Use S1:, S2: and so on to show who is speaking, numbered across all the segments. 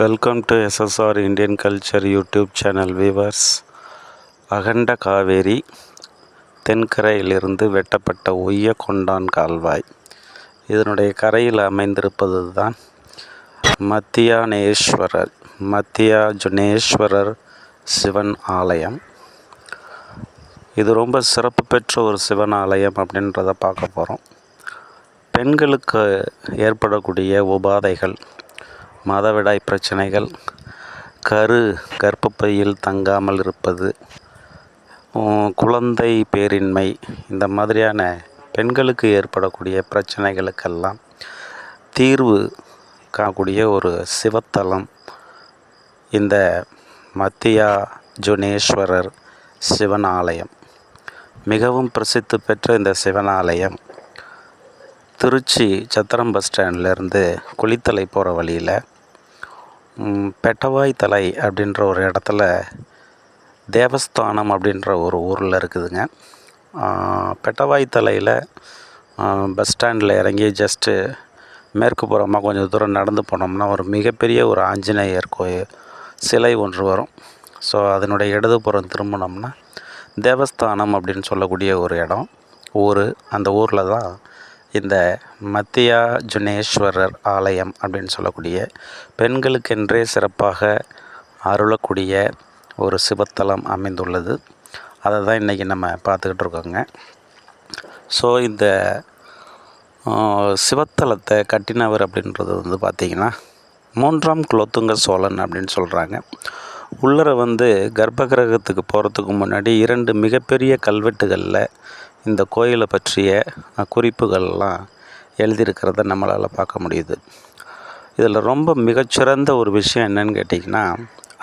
S1: Welcome to SSR Indian culture YouTube channel viewers அகண்ட காவேரி தென்கரையிலிருந்து வெட்டப்பட்ட உய்ய கொண்டான் கால்வாய். இதனுடைய கரையில் அமைந்திருப்பது தான் மத்தியானேஸ்வரர் மத்தியாஜுனேஸ்வரர் சிவன் ஆலயம். இது ரொம்ப சிறப்பு பெற்ற ஒரு சிவன் ஆலயம் அப்படின்றத பார்க்க போகிறோம் பெண்களுக்கு ஏற்படக்கூடிய உபாதைகள் மாதவிடாய் பிரச்சனைகள். கரு கர்ப்பப்பையில் தங்காமல் இருப்பது. குழந்தை பேரின்மை. இந்த மாதிரியான பெண்களுக்கு ஏற்படக்கூடிய பிரச்சனைகளுக்கெல்லாம் தீர்வு காணக்கூடிய ஒரு சிவத்தலம். இந்த மத்தியா ஜுனேஸ்வரர் சிவன் ஆலயம் மிகவும் பிரசித்தி பெற்ற இந்த சிவன் ஆலயம் திருச்சி சத்திரம் பஸ் ஸ்டாண்ட்லேருந்து குளித்தலை போகிற வழியில் பெட்டவாய் தலை அப்படின்ற ஒரு இடத்துல தேவஸ்தானம் அப்படின்ற ஒரு ஊரில் இருக்குதுங்க. பெட்டவாய் தலையில் பஸ் ஸ்டாண்டில் இறங்கி ஜஸ்ட்டு மேற்கு புறமாக கொஞ்சம் தூரம் நடந்து போனோம்னா ஒரு மிகப்பெரிய ஒரு ஆஞ்சநேயர் கோயில் சிலை ஒன்று வரும். ஸோ அதனுடைய இடதுபுறம் திரும்பினோம்னா தேவஸ்தானம் அப்படின்னு சொல்லக்கூடிய ஒரு இடம் ஊர். அந்த ஊரில் தான் இந்த மத்தியா ஜுனேஸ்வரர் ஆலயம் அப்படின்னு சொல்லக்கூடிய பெண்களுக்கென்றே சிறப்பாக அருளக்கூடிய ஒரு சிவத்தலம் அமைந்துள்ளது. அதை தான் இன்றைக்கி நம்ம பார்த்துக்கிட்டு இருக்கோங்க. ஸோ இந்த சிவத்தலத்தை கட்டினவர் அப்படின்றது வந்து பார்த்திங்கன்னா மூன்றாம் குலோத்துங்க சோழன் அப்படின்னு சொல்கிறாங்க உள்ளர வந்து கர்ப்ப கிரகத்துக்கு போகிறதுக்கு முன்னாடி இரண்டு மிகப்பெரிய கல்வெட்டுகளில் இந்த கோயிலை பற்றிய குறிப்புகள்லாம் எழுதியிருக்கிறத நம்மளால் பார்க்க முடியுது. இதில் ரொம்ப மிகச்சிறந்த ஒரு விஷயம் என்னன்னு கேட்டிங்கன்னா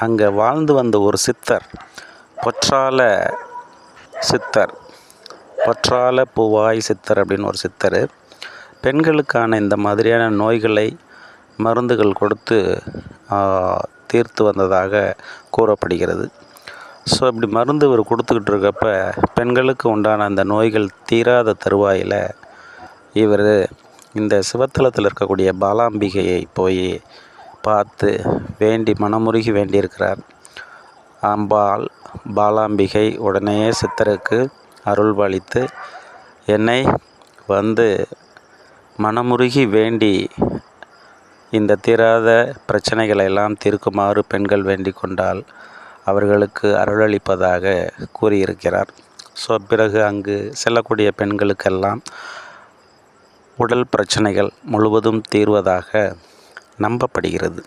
S1: அங்கே வாழ்ந்து வந்த ஒரு சித்தர் பொற்றால சித்தர் பொற்றால பூவாய் சித்தர் அப்படின்னு ஒரு சித்தர் பெண்களுக்கான இந்த மாதிரியான நோய்களை மருந்துகள் கொடுத்து தீர்த்து வந்ததாக கூறப்படுகிறது. ஸோ இப்படி மருந்து இவர் கொடுத்துக்கிட்டு இருக்கப்ப பெண்களுக்கு உண்டான அந்த நோய்கள் தீராத தருவாயில் இவர் இந்த சிவத்தலத்தில் இருக்கக்கூடிய பாலாம்பிகையை போய் பார்த்து வேண்டி மனமுருகி வேண்டியிருக்கிறார். அம்பாள் பாலாம்பிகை உடனே சித்தருக்கு அருள்பாலித்து என்னை வந்து மனமுருகி வேண்டி இந்த தீராத பிரச்சனைகளை எல்லாம் தீர்க்குமாறு பெண்கள் வேண்டிக் கொண்டால் அவர்களுக்கு அருளளிப்பதாக கூறியிருக்கிறார். ஸோ பிறகு அங்கு செல்லக்கூடிய பெண்களுக்கெல்லாம் உடல் பிரச்சனைகள் முழுவதும் தீர்வதாக நம்பப்படுகிறது.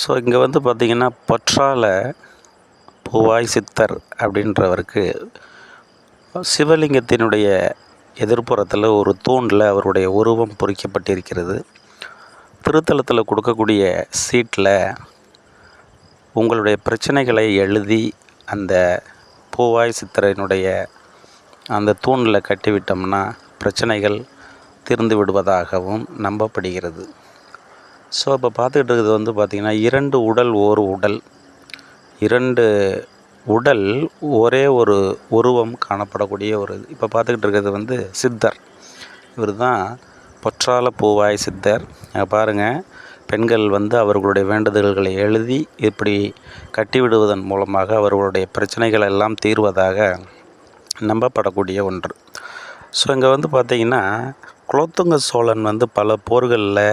S1: ஸோ இங்கே வந்து பார்த்திங்கன்னா பொற்றால பூவாய் சித்தர் அப்படின்றவருக்கு சிவலிங்கத்தினுடைய எதிர்ப்புறத்தில் ஒரு தூணில் அவருடைய உருவம் பொறிக்கப்பட்டிருக்கிறது. திருத்தலத்தில் கொடுக்கக்கூடிய சீட்டில் உங்களுடைய பிரச்சனைகளை எழுதி அந்த பூவாய் சித்தரனுடைய அந்த தூணில் கட்டிவிட்டோம்னா பிரச்சனைகள் தீர்ந்து விடுவதாகவும் நம்பப்படுகிறது. ஸோ இப்போ பார்த்துக்கிட்டு இருக்கிறது வந்து பார்த்திங்கன்னா இரண்டு உடல் ஒரு உடல். இரண்டு உடல் ஒரே ஒரு உருவம் காணப்படக்கூடிய ஒரு இப்போ பார்த்துக்கிட்டு இருக்கிறது வந்து சித்தர். இவர் தான் பொற்றால பூவாய் சித்தர். பாருங்கள் பெண்கள் வந்து அவர்களுடைய வேண்டுதல்களை எழுதி இப்படி கட்டிவிடுவதன் மூலமாக அவர்களுடைய பிரச்சனைகள் எல்லாம் தீர்வதாக நம்பப்படக்கூடிய ஒன்று. ஸோ இங்கே வந்து பார்த்திங்கன்னா குலோத்துங்க சோழன் வந்து பல போர்களில்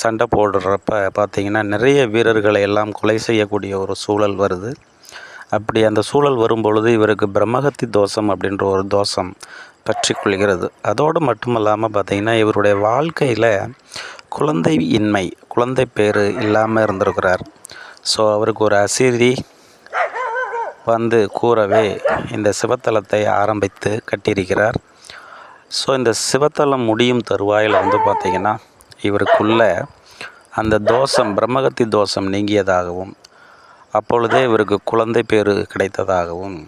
S1: சண்டை போடுறப்ப பார்த்திங்கன்னா நிறைய வீரர்களை எல்லாம் கொலை செய்யக்கூடிய ஒரு சூழல் வருது. அப்படி அந்த சூழல் வரும்பொழுது இவருக்கு பிரம்மகத்தி தோஷம் அப்படின்ற ஒரு தோஷம் பற்றி கொள்கிறது. அதோடு மட்டுமல்லாமல் பார்த்திங்கன்னா இவருடைய வாழ்க்கையில் குழந்தை இன்மை குழந்தை பேர் இல்லாமல் இருந்திருக்கிறார். ஸோ அவருக்கு ஒரு அசிதி வந்து கூறவே இந்த சிவத்தலத்தை ஆரம்பித்து கட்டியிருக்கிறார். ஸோ இந்த சிவத்தலம் முடியும் தருவாயில் வந்து பார்த்திங்கன்னா இவருக்குள்ள அந்த தோஷம் பிரம்மகத்தி தோஷம் நீங்கியதாகவும் அப்பொழுதே இவருக்கு குழந்தை பேர் கிடைத்ததாகவும்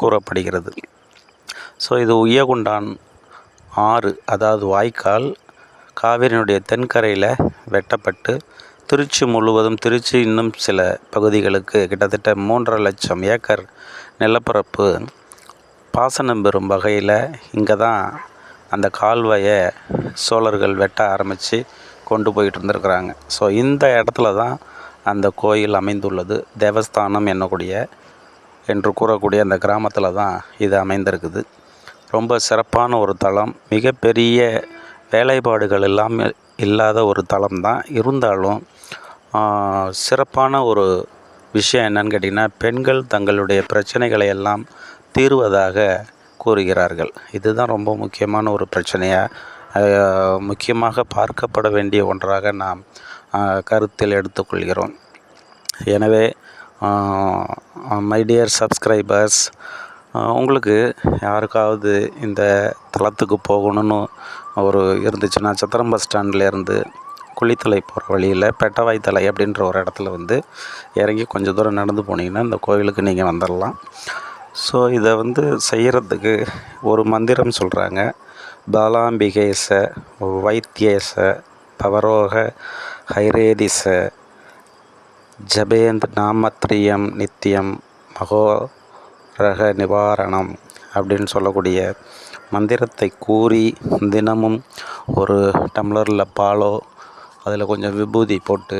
S1: கூறப்படுகிறது. ஸோ இது உய்யகுண்டான் ஆறு அதாவது வாய்க்கால் காவிரியினுடைய தென்கரையில் வெட்டப்பட்டு திருச்சி முழுவதும் திருச்சி இன்னும் சில பகுதிகளுக்கு கிட்டத்தட்ட மூன்றரை லட்சம் ஏக்கர் நிலப்பரப்பு பாசனம் பெறும் வகையில் இங்கே தான் அந்த கால்வாயை சோழர்கள் வெட்ட ஆரம்பித்து கொண்டு போயிட்டு இருந்திருக்கிறாங்க. ஸோ இந்த இடத்துல தான் அந்த கோயில் அமைந்துள்ளது. தேவஸ்தானம் என்னக்கூடிய என்று கூறக்கூடிய அந்த கிராமத்தில் தான் இது அமைந்திருக்குது. ரொம்ப சிறப்பான ஒரு தலம் மிகப்பெரிய வேலைப்பாடுகள் இல்லாமல் இல்லாத ஒரு தளம் தான் இருந்தாலும் சிறப்பான ஒரு விஷயம் என்னன்னு கேட்டிங்கன்னா பெண்கள் தங்களுடைய பிரச்சனைகளை எல்லாம் தீர்வதாக கூறுகிறார்கள். இதுதான் ரொம்ப முக்கியமான ஒரு பிரச்சனையாக முக்கியமாக பார்க்கப்பட வேண்டிய ஒன்றாக நாம் கருத்தில் எடுத்துக்கொள்கிறோம். எனவே மை டியர் சப்ஸ்கிரைபர்ஸ் உங்களுக்கு யாருக்காவது இந்த தளத்துக்கு போகணும்னு ஒரு இருந்துச்சுன்னா சத்திரம் பஸ் ஸ்டாண்ட்லேருந்து குளித்தலை போகிற வழியில் பெட்டவாய் தலை அப்படின்ற ஒரு இடத்துல வந்து இறங்கி கொஞ்சம் தூரம் நடந்து போனீங்கன்னா இந்த கோவிலுக்கு நீங்கள் வந்துடலாம் ஸோ இதை வந்து செய்கிறதுக்கு ஒரு மந்திரம் சொல்கிறாங்க பாலாம்பிகேச வைத்தியேச பவரோக ஹைரேதிச ஜபேந்த் நாமத்ரியம் நித்தியம் ரக நிவாரணம் அப்படின்னு சொல்லக்கூடிய மந்திரத்தை கூறி தினமும் ஒரு டம்ளரில் பாலோ அதில் கொஞ்சம் விபூதி போட்டு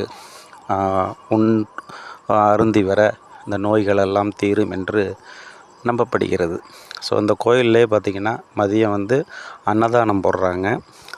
S1: உன் அருந்தி வர இந்த நோய்களெல்லாம் தீரும் என்று நம்பப்படுகிறது. ஸோ அந்த கோயில்லே பார்த்திங்கன்னா மதியம் வந்து அன்னதானம் போடுறாங்க.